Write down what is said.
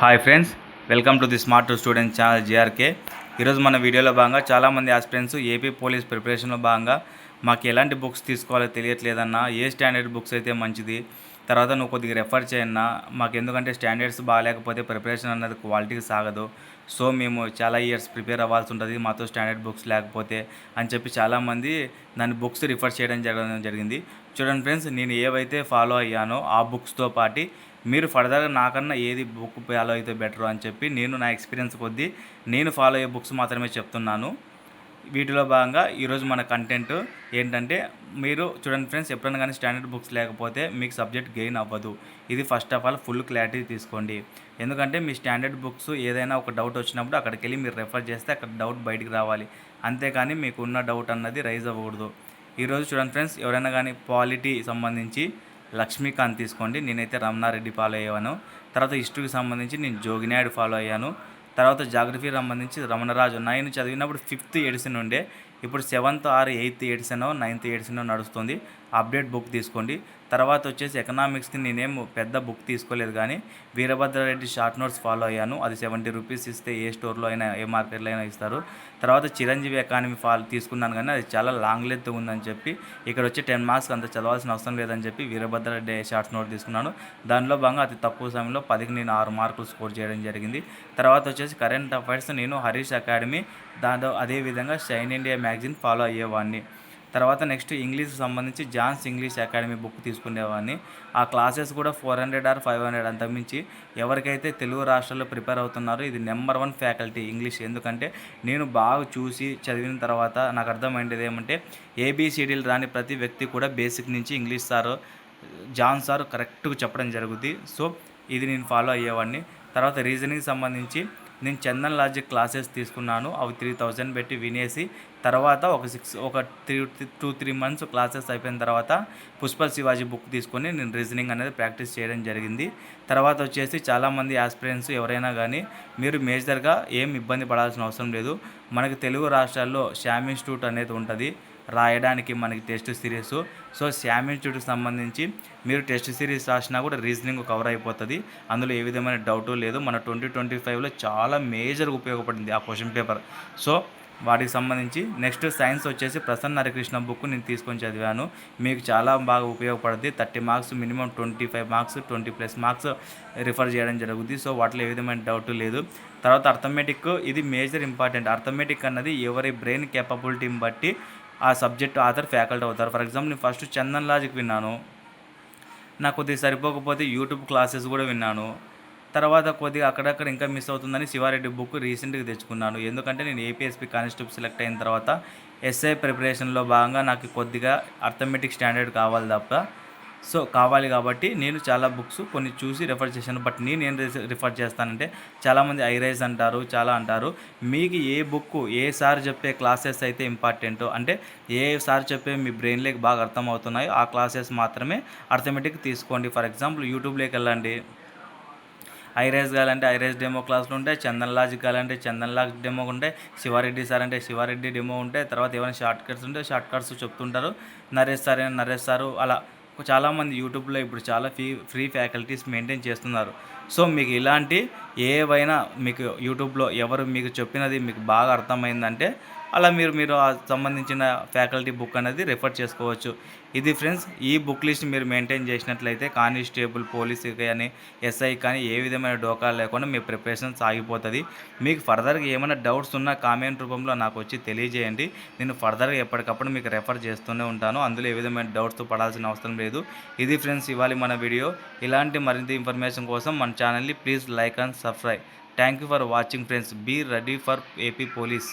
Hi friends welcome to the smart student channel GRK ఈరోజు మన వీడియోలో భాగంగా చాలామంది ఆస్పిరెంట్స్ ఏపీ పోలీస్ ప్రిపరేషన్లో భాగంగా మాకు ఎలాంటి బుక్స్ తీసుకోవాలో తెలియట్లేదన్నా ఏ స్టాండర్డ్ బుక్స్ అయితే మంచిది తర్వాత నువ్వు కొద్దిగా రెఫర్ చేయన్నా మాకు ఎందుకంటే స్టాండర్డ్స్ బాగాలేకపోతే ప్రిపరేషన్ అన్నది క్వాలిటీకి సాగదు. సో మేము చాలా ఇయర్స్ ప్రిపేర్ అవ్వాల్సి ఉంటుంది మాతో స్టాండర్డ్ బుక్స్ లేకపోతే అని చెప్పి చాలామంది దాని బుక్స్ రిఫర్ చేయడం జరగడం జరిగింది. చూడండి ఫ్రెండ్స్ నేను ఏవైతే ఫాలో అయ్యానో ఆ బుక్స్తో పాటు మీరు ఫర్దర్గా నాకన్నా ఏది బుక్ ఫాలో అయితే బెటర్ అని చెప్పి నేను నా ఎక్స్పీరియన్స్ కొద్దీ నేను ఫాలో అయ్యే బుక్స్ మాత్రమే చెప్తున్నాను. వీటిలో భాగంగా ఈరోజు మన కంటెంట్ ఏంటంటే మీరు చూడండి ఫ్రెండ్స్ ఎప్పుడైనా కానీ స్టాండర్డ్ బుక్స్ లేకపోతే మీకు సబ్జెక్ట్ గెయిన్ అవ్వదు. ఇది first of all full clarity తీసుకోండి. ఎందుకంటే మీ స్టాండర్డ్ బుక్స్ ఏదైనా ఒక డౌట్ వచ్చినప్పుడు అక్కడికి వెళ్ళి మీరు రెఫర్ చేస్తే అక్కడ డౌట్ బయటికి రావాలి. అంతేకాని మీకు ఉన్న డౌట్ అన్నది రైజ్ అవ్వకూడదు. ఈరోజు చూడండి ఫ్రెండ్స్ ఎవరైనా కానీ పాలిటీ సంబంధించి లక్ష్మీకాంత్ తీసుకోండి. నేనైతే రమణారెడ్డి ఫాలో అయ్యాను. తర్వాత హిస్టరీకి సంబంధించి నేను జోగినాయుడు ఫాలో అయ్యాను. తర్వాత జాగ్రఫీ సంబంధించి రమణరాజు నైన్ చదివినప్పుడు ఫిఫ్త్ ఎడిషన్ ఉండే. ఇప్పుడు seventh or eighth edition ninth edition నడుస్తుంది. అప్డేట్ బుక్ తీసుకోండి. తర్వాత వచ్చేసి ఎకనామిక్స్కి నేనేం పెద్ద బుక్ తీసుకోలేదు కానీ వీరభద్రారెడ్డి షార్ట్ నోట్స్ ఫాలో అయ్యాను. అది సెవెంటీ రూపీస్ ఇస్తే ఏ స్టోర్లో అయినా ఏ మార్కెట్లో అయినా ఇస్తారు. తర్వాత చిరంజీవి ఎకానమీ ఫాల్ తీసుకున్నాను కానీ అది చాలా లాంగ్ లెంత్ ఉందని చెప్పి ఇక్కడ వచ్చి టెన్ మార్క్స్ అంత చదవాల్సిన అవసరం లేదని చెప్పి వీరభద్రారెడ్డి షార్ట్ నోట్ తీసుకున్నాను. దానిలో భాగంగా అతి తక్కువ సమయంలో పదికి నేను ఆరు మార్కులు స్కోర్ చేయడం జరిగింది. తర్వాత వచ్చేసి కరెంట్ అఫైర్స్ నేను హరీష్ అకాడమీ దాంతో అదేవిధంగా షైన్ ఇండియా మ్యాగజైన్ ఫాలో అయ్యేవాడిని. తర్వాత నెక్స్ట్ ఇంగ్లీష్ సంబంధించి జాన్స్ ఇంగ్లీష్ అకాడమీ బుక్ తీసుకునేవాడిని. ఆ క్లాసెస్ కూడా four hundred or five hundred అంతమించి ఎవరికైతే తెలుగు రాష్ట్రాల్లో ప్రిపేర్ అవుతున్నారో ఇది నెంబర్ వన్ ఫ్యాకల్టీ ఇంగ్లీష్. ఎందుకంటే నేను బాగా చూసి చదివిన తర్వాత నాకు అర్థమైంది ఏమంటే ఏబిసిడీలు రాని ప్రతి వ్యక్తి కూడా బేసిక్ నుంచి ఇంగ్లీష్ సార్ జాన్ సార్ కరెక్ట్గా చెప్పడం జరుగుద్ది. సో ఇది నేను ఫాలో అయ్యేవాడిని. తర్వాత రీజనింగ్ సంబంధించి నేను చందన్ లాజిక్ క్లాసెస్ తీసుకున్నాను. అవి త్రీ థౌజండ్ పెట్టి వినేసి తర్వాత ఒక సిక్స్ ఒక three two three months classes అయిపోయిన తర్వాత పుష్ప శివాజీ బుక్ తీసుకొని నేను రీజనింగ్ అనేది ప్రాక్టీస్ చేయడం జరిగింది. తర్వాత వచ్చేసి చాలామంది ఆస్పిరెంట్స్ ఎవరైనా కానీ మీరు మేజర్గా ఏం ఇబ్బంది పడాల్సిన అవసరం లేదు. మనకి తెలుగు రాష్ట్రాల్లో షామ్ ఇన్స్టిట్యూట్ అనేది ఉంటుంది. రాయడానికి మనకి టెస్ట్ సిరీస్. సో శామ్ ఇన్స్టిట్యూట్కి సంబంధించి మీరు టెస్ట్ సిరీస్ రాసినా కూడా రీజనింగ్ కవర్ అయిపోతుంది. అందులో ఏ విధమైన డౌట్ లేదు. మన ట్వంటీ ట్వంటీ ఫైవ్లో చాలా మేజర్గా ఉపయోగపడింది ఆ క్వశ్చన్ పేపర్. సో వాటికి సంబంధించి నెక్స్ట్ సైన్స్ వచ్చేసి ప్రసన్న హరికృష్ణ బుక్ నేను తీసుకొని చదివాను. మీకు చాలా బాగా ఉపయోగపడుతుంది thirty marks minimum twenty five marks twenty plus marks refer చేయడం జరుగుతుంది సో వాటిలో ఏ విధమైన డౌట్ లేదు. తర్వాత అర్థమెటిక్ ఇది మేజర్ ఇంపార్టెంట్. అర్థమెటిక్ అన్నది ఎవరి బ్రెయిన్ కేపబిలిటీని బట్టి ఆ సబ్జెక్ట్ ఆధార్ ఫ్యాకల్టీ అవుతారు. ఫర్ ఎగ్జాంపుల్ నేను ఫస్ట్ చందన్ లాజిక్ విన్నాను. నాకు కొద్దిగా సరిపోకపోతే యూట్యూబ్ క్లాసెస్ కూడా విన్నాను. తర్వాత కొద్దిగా అక్కడక్కడ ఇంకా మిస్ అవుతుందని శివారెడ్డి బుక్ రీసెంట్గా తెచ్చుకున్నాను. ఎందుకంటే నేను ఏపీఎస్పీ కానిస్టేబుల్ సెలెక్ట్ అయిన తర్వాత ఎస్ఐ ప్రిపరేషన్లో భాగంగా నాకు కొద్దిగా అర్థమెటిక్ స్టాండర్డ్ కావాలి తప్ప సో కావాలి కాబట్టి నేను చాలా బుక్స్ కొన్ని చూసి రెఫర్ చేశాను. బట్ నేను ఏం రిఫర్ చేస్తానంటే చాలామంది ఐరైజ్ అంటారు చాలా అంటారు. మీకు ఏ బుక్ ఏ సార్ చెప్పే క్లాసెస్ అయితే ఇంపార్టెంట్ అంటే ఏ సార్ చెప్పే మీ బ్రెయిన్లోకి బాగా అర్థమవుతున్నాయో ఆ క్లాసెస్ మాత్రమే అర్థమెటిక్ తీసుకోండి. ఫర్ ఎగ్జాంపుల్ యూట్యూబ్లోకి వెళ్ళండి. ఐరైజ్ కావాలంటే ఐరైజ్ డెమో క్లాసులు ఉంటాయి. చందన్ లాజిక్ కావాలంటే చందన్ లాజిక్ డెమో ఉంటాయి. శివారెడ్డి సార్ అంటే శివారెడ్డి డెమో ఉంటాయి. తర్వాత ఏమైనా షార్ట్ కట్స్ ఉంటే షార్ట్ కట్స్ చెప్తుంటారు. నరేష్ సార్ అయినా నరేష్ సారు అలా చాలామంది యూట్యూబ్లో ఇప్పుడు చాలా ఫ్రీ ఫ్రీ ఫ్యాకల్టీస్ మెయింటైన్ చేస్తున్నారు. సో మీకు ఇలాంటి ఏవైనా మీకు యూట్యూబ్లో ఎవరు మీకు చెప్పినది మీకు బాగా అర్థమైందంటే అలా మీరు మీరు ఆ సంబంధించిన ఫ్యాకల్టీ బుక్ అనేది రెఫర్ చేసుకోవచ్చు. ఇది ఫ్రెండ్స్ ఈ బుక్ లిస్ట్ మీరు మెయింటైన్ చేసినట్లయితే కానిస్టేబుల్ పోలీస్ కానీ ఎస్ఐ కానీ ఏ విధమైన డోకా లేకుండా మీ ప్రిపరేషన్ సాగిపోతుంది. మీకు ఫర్దర్గా ఏమైనా డౌట్స్ ఉన్నా కామెంట్ రూపంలో నాకు వచ్చి తెలియజేయండి. నేను ఫర్దర్గా ఎప్పటికప్పుడు మీకు రెఫర్ చేస్తూనే ఉంటాను. అందులో ఏ విధమైన డౌట్స్ పడాల్సిన అవసరం లేదు. ఇది ఫ్రెండ్స్ ఇవాళ మన వీడియో. ఇలాంటి మరింత ఇన్ఫర్మేషన్ కోసం మన ఛానల్ని please like and subscribe thank you for watching friends be ready for AP police